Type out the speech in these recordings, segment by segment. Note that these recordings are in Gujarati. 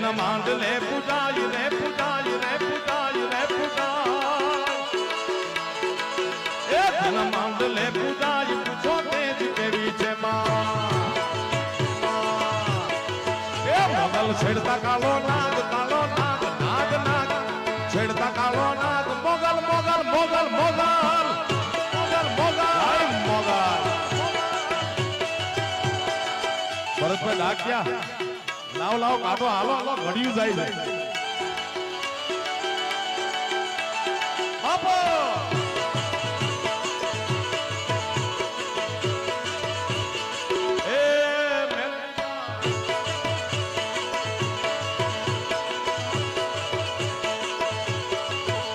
માંડલે પૂજાય રે પૂજાય રે પૂજાય રે પૂજાય એ ધન માંડલે પૂજાય પૂછો તેજ કેવી છે માં એ મોગલ છેડતા કાળો નાગ કાળો નાગ નાગ નાગ છેડતા કાળો નાગ મોગલ મોગલ મોગલ મોગલ મોગલ મોગલ મોગલ ભરતભાઈ ડાક્યા લાવ લાવ કાઢો હાલો હાલો ઘડિયું જાય છે.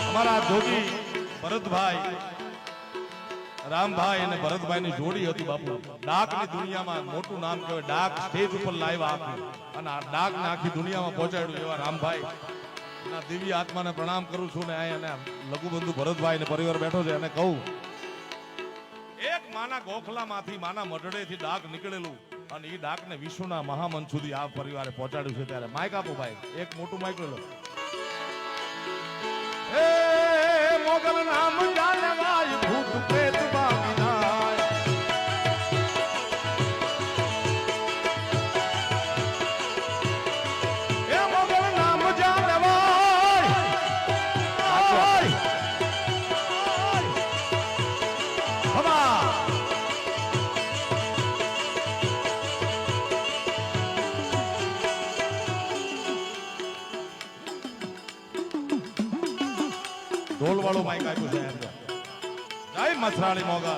અમારા જોગી ભરતભાઈ રામભાઈ અને ભરતભાઈ ની જોડી હતી બાપુ. ડાકની દુનિયામાં મોટું નામ કહેવાય ડાક સ્ટેજ ઉપર લાવ્યા આપ્યું અને આ ડાક આખી દુનિયામાં પહોંચાડ્યું એવા રામભાઈ. ના દિવ્ય આત્માને પ્રણામ કરું છું ને અહીંયા લઘુબંધુ ભરતભાઈ ને પરિવાર બેઠો છે અને કહું, એક માના ગોખલામાંથી માના મઢડેથી ડાક નીકળેલું અને એ ડાકને વિશ્વના મહામન સુધી આ પરિવારે પહોંચાડ્યું છે ત્યારે માઇક આપો ભાઈ. એક મોટું માઇક લો. મોગલ નામ જાણવાય ઢોલ વાળો માઈક આપ્યું છે. જય મથરાળી મોગા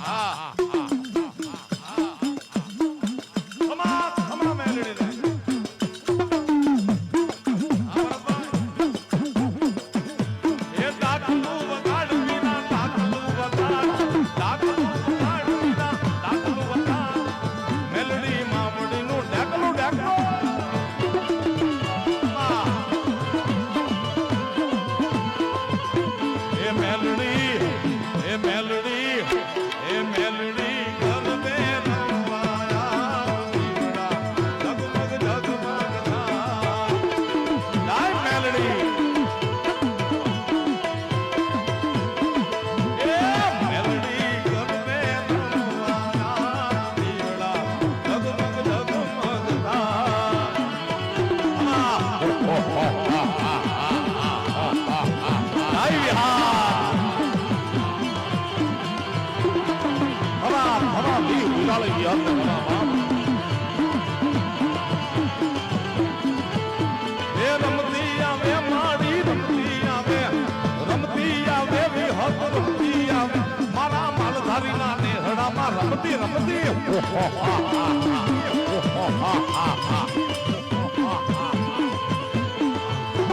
રમતી રમતી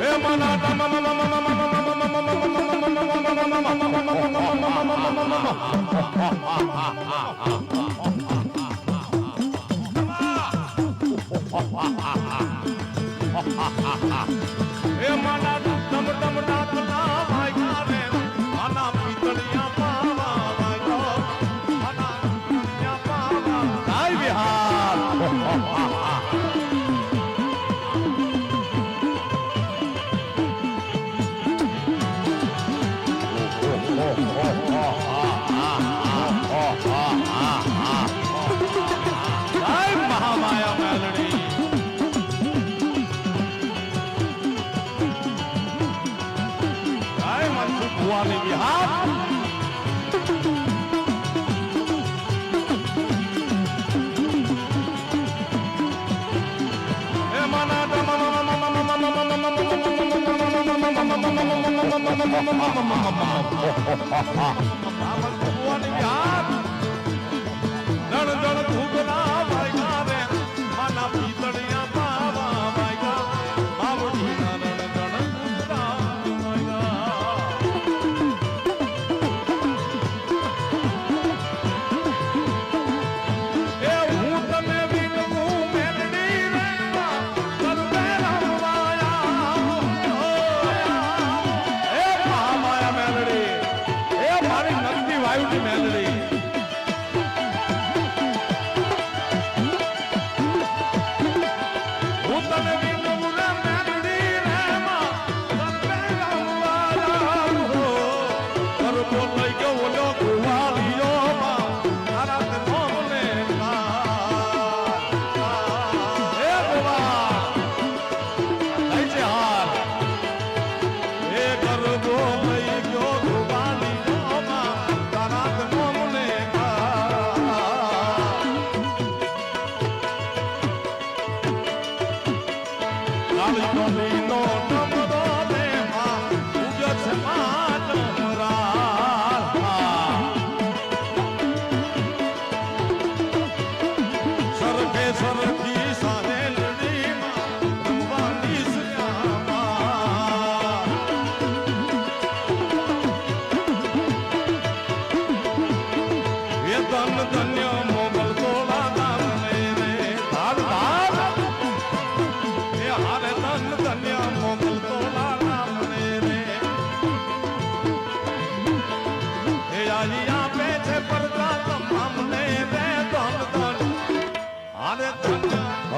એ મના મમ મમ મમ એ માના ટમ ટમ સ્વામી વિહાર ભગવાન વિહાર આવી નો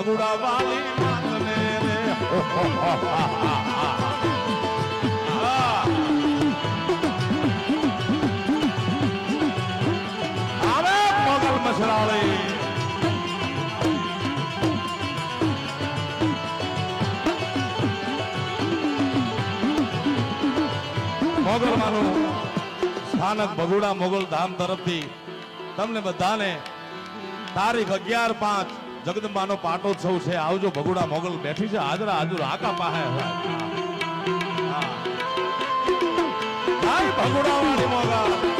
ભગુડા વાલી માંગને રે. આવે મગલ મસરાળી. મોગલ મારું, સ્થાનક ભગુડા મોગલ ધામ તરફથી તમને બધાને તારીખ અગિયાર પાંચ જગદંબાનો પાટોત્સવ છે. આવજો ભગુડા મોગલ બેઠી છે. હાજરા, હાજર, આકા પાહે ભગુડા વાળી મોગલ.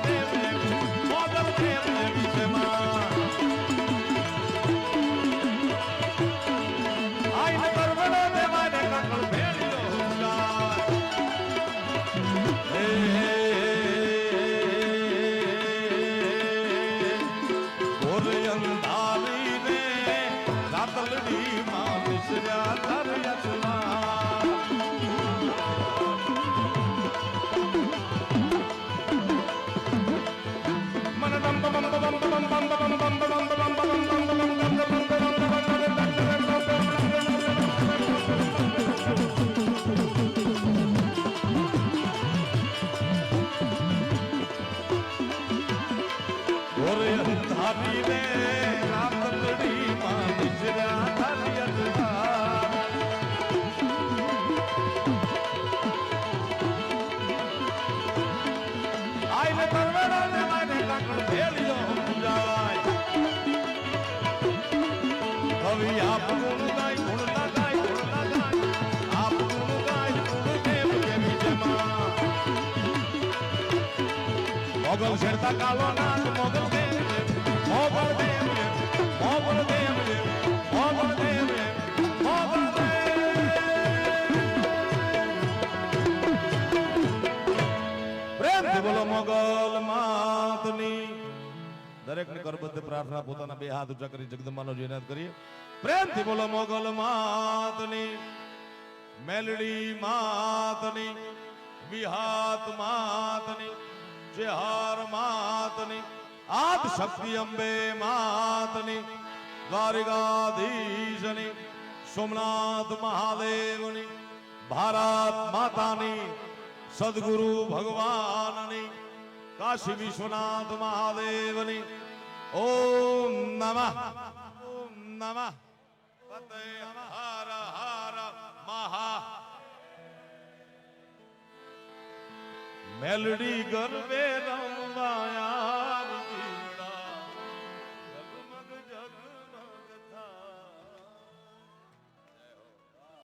Oh, yeah. મોગલ શેરતા કાલો નાગ મોગલ દેવ મોગલ દેવ મોગલ દેવ મોગલ દેવ મોગલ દેવ પ્રેમથી બોલો મોગલ માતની દરેકની કરબદ્ધ પ્રાર્થના પોતાના બે હાથ ઊંચા કરી જગદંબાનો જયનાથ કરીએ પ્રેમથી બોલો મોગલ માતની મેલડી માતની વિહાત માતની જેહાર માતની આદ શક્તિ અંબે માતની, દ્વારિકાધીશની, સોમનાથ મહાદેવની, ભારત માતાની, સદગુરુ ભગવાનની, કાશી વિશ્વનાથ મહાદેવની. ઓમ નમઃ ઓમ નમઃ. પતય હર હર મહા મેલડી ગરબે રમવાયા.